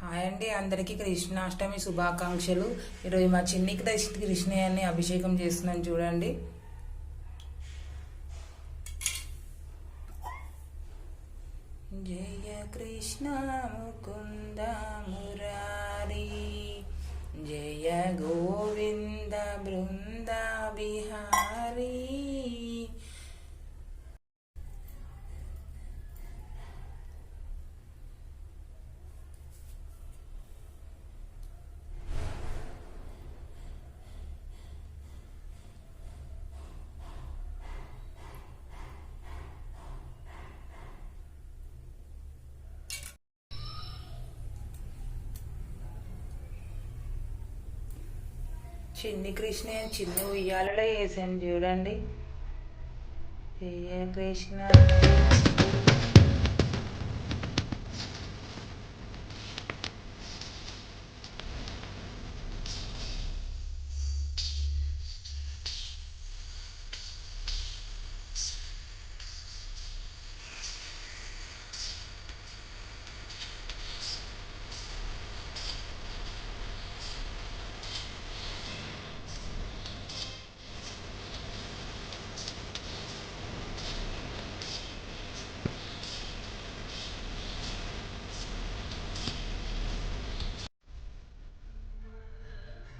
Hi అండి అందరికీ కృష్ణాష్టమి శుభాకాంక్షలు. ఈరోజు మా చిన్ని కృష్ణ కృష్ణయ్యని అభిషేకం చేస్తున్నాను చూడండి. జయ కృష్ణ ముకుంద మురారి జయ గోవింద బృంద బిహారీ చిన్ని కృష్ణ చిన్ని ఉయ్యాలలో వేసాను. చూడండి. జయ కృష్ణ.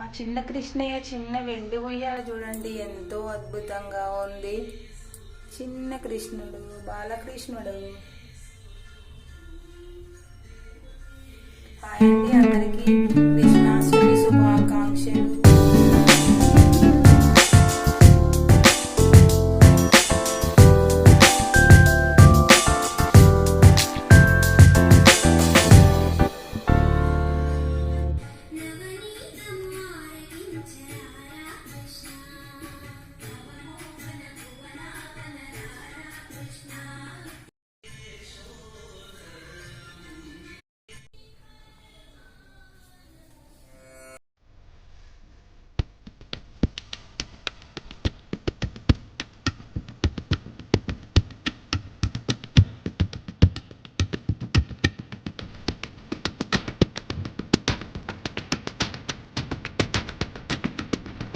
మా చిన్న కృష్ణయ్య చిన్న వెండి ఉయ్యాల చూడండి ఎంతో అద్భుతంగా ఉంది. చిన్న కృష్ణుడు బాలకృష్ణుడు. హాయ్ అండి అందరికీ.